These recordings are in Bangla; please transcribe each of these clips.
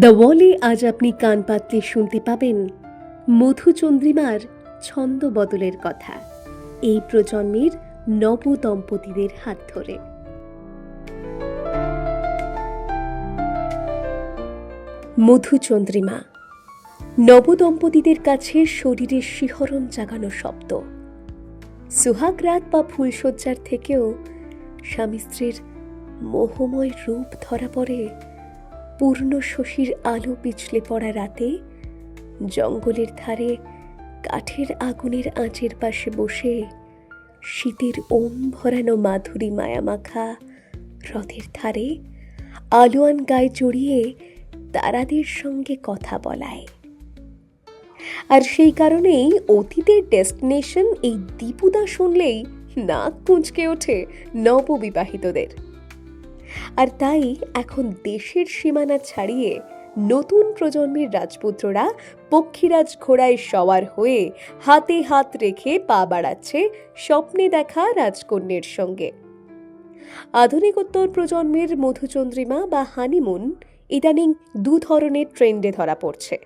দ্য ওয়ালে আজ আপনি কান পাতলে শুনতে পাবেন মধুচন্দ্রিমার ছন্দ বদলের কথা। এই প্রজন্মের নব দম্পতিদের হাত ধরে। মধুচন্দ্রিমা, নবদম্পতিদের কাছে শরীরের শিহরণ জাগানো শব্দ। সুহাগ রাত বা ফুলশয্যার থেকেও স্বামী স্ত্রীর মোহময় রূপ ধরা পড়ে পূর্ণ শশীর আলো পিছলে পড়া রাতে জঙ্গলের ধারে কাঠের আগুনের আঁচের পাশে বসে শীতের ওম ভরানো মাধুরী মায়ামাখা হ্রদের ধারে আলোয়ান গায়ে জড়িয়ে তারাদের সঙ্গে কথা বলায়। আর সেই কারণেই অতীতের ডেস্টিনেশন এই দীপুদা শুনলেই নাক কুঁচকে ওঠে নববিবাহিতদের। আর তাই এখন দেশের সীমানা ছাড়িয়ে নতুন প্রজন্মের রাজপুত্ররা পক্ষীরাজ ঘোড়ায় সওয়ার হয়ে হাতে হাত রেখে পা বাড়াচ্ছে স্বপ্নে দেখা রাজকন্যের সঙ্গে। আধুনিকোত্তর প্রজন্মের মধুচন্দ্রিমা বা হানিমুন ইদানিং দু ধরনের ট্রেন্ডে ধরা পড়ছে।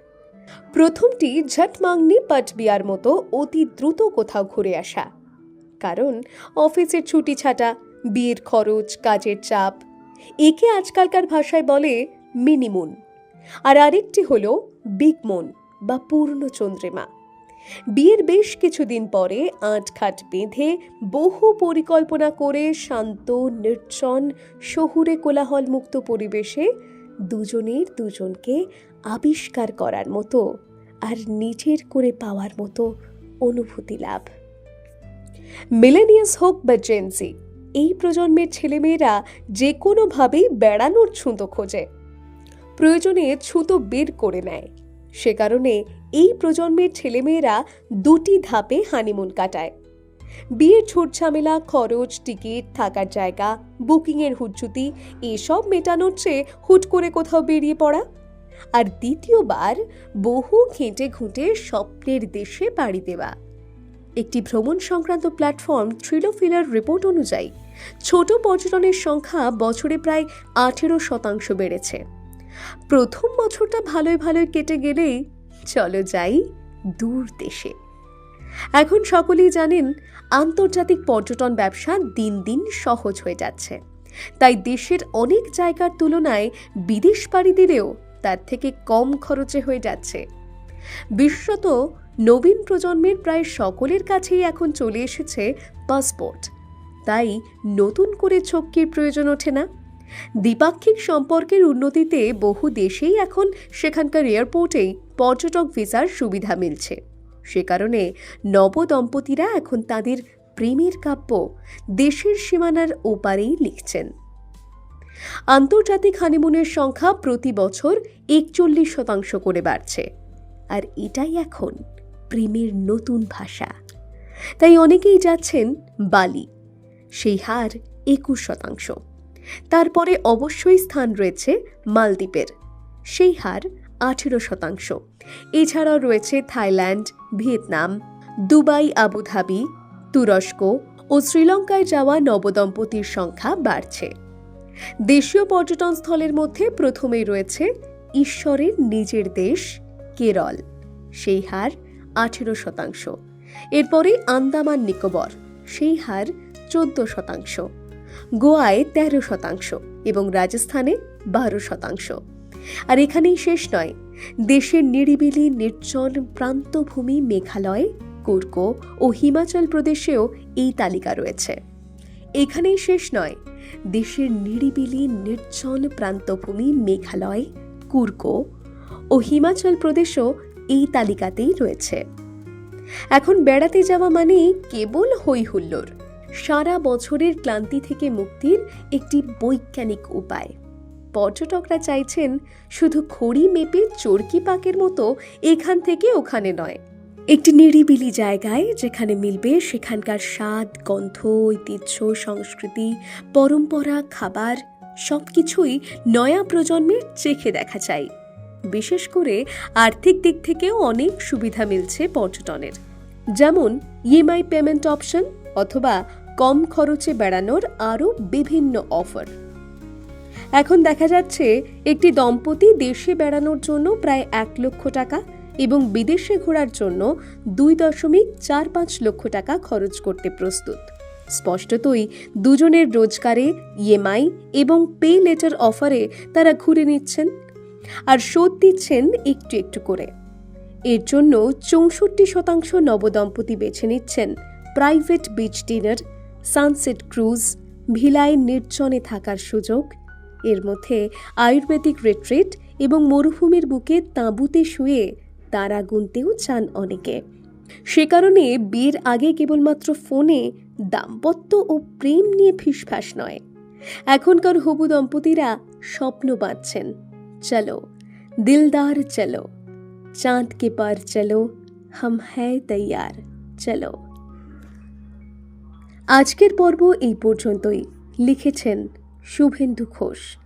প্রথমটি ঝটমাংনি পাটবিয়ার মতো অতি দ্রুত কোথাও ঘুরে আসা। কারণ অফিসের ছুটি ছাটা, বিয়ের খরচ, কাজের চাপ একে আজকালকার ভাষায় বলে মিনিমুন। আর আরেকটি হল বিগ মুন বা পূর্ণ চন্দ্রিমা বিয়ের বেশ কিছুদিন পরে আটখাট বেঁধে বহু পরিকল্পনা করে শান্ত, নির্জন, শহুরে কোলাহলমুক্ত পরিবেশে দুজনের দুজনকে আবিষ্কার করার মতো আর নিজের করে পাওয়ার মতো অনুভূতি লাভ। মিলেনিয়াস হোক বা জেনসি এই প্রজন্মের ছেলেমেয়েরা যে কোনোভাবেই বেড়ানোর ছুঁতো খোঁজে। প্রয়োজনে ছুতো বের করে নেয়। সে কারণে এই প্রজন্মের ছেলেমেয়েরা দুটি ধাপে হানিমুন কাটায়। বিয়ের ঝামেলা, খরচ, টিকিট, থাকার জায়গা, বুকিংয়ের হুজ্জুতি এসব মেটানোর চেয়ে হুট করে কোথাও বেরিয়ে পড়া। আর দ্বিতীয়বার বহু ঘেঁটে ঘুঁটে স্বপ্নের দেশে পাড়ি দেওয়া। একটি ভ্রমণ সংক্রান্ত প্ল্যাটফর্ম থ্রিলোফিলার রিপোর্ট অনুযায়ী ছোট পর্যটনের সংখ্যা বছরে প্রায় আঠেরো শতাংশ বেড়েছে। প্রথম বছরটা ভালোই ভালোই কেটে গেলেই চলো যাই দূর দেশে। এখন সকলেই জানেন, আন্তর্জাতিক পর্যটন ব্যবসা দিন দিন সহজ হয়ে যাচ্ছে। তাই দেশের অনেক জায়গার তুলনায় বিদেশ পাড়ি দিলেও তার থেকে কম খরচে হয়ে যাচ্ছে। বিশেষত নবীন প্রজন্মের প্রায় সকলের কাছেই এখন চলে এসেছে পাসপোর্ট। তাই নতুন করে চক্কির প্রয়োজন ওঠে না। দ্বিপাক্ষিক সম্পর্কের উন্নতিতে বহু দেশেই এখন সেখানকার এয়ারপোর্টেই পর্যটক ভিসার সুবিধা মিলছে। সে কারণে নবদম্পতিরা এখন তাদের প্রেমের কাব্য দেশের সীমানার ওপারেই লিখছেন। আন্তর্জাতিক হানিমুনের সংখ্যা প্রতি বছর একচল্লিশ শতাংশ করে বাড়ছে। আর এটাই এখন প্রেমের নতুন ভাষা। তাই অনেকেই যাচ্ছেন বালি। সেই হার একুশ শতাংশ। তারপরে অবশ্যই স্থান রয়েছে মালদ্বীপের। সেই হার আঠেরো শতাংশ। এছাড়াও রয়েছে থাইল্যান্ড, ভিয়েতনাম, দুবাই, আবুধাবি, তুরস্ক ও শ্রীলঙ্কায় যাওয়া নবদম্পতির সংখ্যা বাড়ছে। দেশীয় পর্যটন স্থলের মধ্যে প্রথমেই রয়েছে ঈশ্বরের নিজের দেশ কেরল। সেই হার আঠেরো শতাংশ। এরপরে আন্দামান নিকোবর। সেই হার চোদ্দ শতাংশ, গোয়ায় তেরো শতাংশ এবং রাজস্থানে বারো শতাংশ। আর এখানেই শেষ নয়, দেশের নিরিবিলি নির্জন প্রান্তভূমি মেঘালয় কুর্কো ও হিমাচল প্রদেশেও এই তালিকা রয়েছে। এখানেই শেষ নয়, দেশের নিরিবিলি নির্জন প্রান্তভূমি মেঘালয় কুর্কো ও হিমাচল প্রদেশও এই তালিকাতেই রয়েছে। এখন বেড়াতে যাওয়া মানেই কেবল হই হুল্লোড় সারা বছরের ক্লান্তি থেকে মুক্তির একটি বৈজ্ঞানিক উপায়। পর্যটকরা চাইছেন শুধু খড়ি মেপে চরকি পাকের মতো এখান থেকে ওখানে নয়, একটি নিরিবিলি জায়গায় যেখানে মিলবে সেখানকার স্বাদ, গন্ধ, ঐতিহ্য, সংস্কৃতি, পরম্পরা, খাবার, সবকিছুই নয়া প্রজন্মের চেখে দেখা চাই। বিশেষ করে আর্থিক দিক থেকেও অনেক সুবিধা মিলছে পর্যটনের। যেমন ইএমআই পেমেন্ট অপশন অথবা কম খরচে বেড়ানোর আরও বিভিন্ন অফার। এখন দেখা যাচ্ছে একটি দম্পতি দেশে বেড়ানোর জন্য প্রায় এক লক্ষ টাকা এবং বিদেশে ঘোরার জন্য দুই দশমিক চার পাঁচ লক্ষ টাকা খরচ করতে প্রস্তুত। স্পষ্টতই দুজনের রোজগারে ইএমআই এবং পে লেটার অফারে তারা ঘুরে নিচ্ছেন আর শোধ দিচ্ছেন একটু একটু করে। এর জন্য চৌষট্টি শতাংশ নবদম্পতি বেছে নিচ্ছেন private beach dinner sunset cruise ভিলায় নির্জনে থাকার সুযোগ, এর মধ্যে আয়ুর্বেদিক রিট্রিট এবং মরুভূমির বুকে তাঁবুতে শুয়ে তারা গুনতেও চান অনেকে। সে কারণে বিয়ের আগে কেবলমাত্র ফোনে দাম্পত্য ও প্রেম নিয়ে ফিসফাস নয়। এখনকার হবু দম্পতিরা স্বপ্ন বাঁধছেন, চলো, দিলদার চলো চাঁদ কে পার চলো, হাম হ্যায় তৈয়ার, চলো। আজকের পর্ব এই পর্যন্তই। লিখেছেন শুভেন্দু ঘোষ।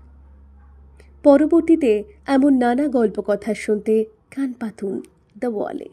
পরবর্তীতে এমন নানা গল্প কথা শুনতে কান পাতুন দ্য ওয়ালে।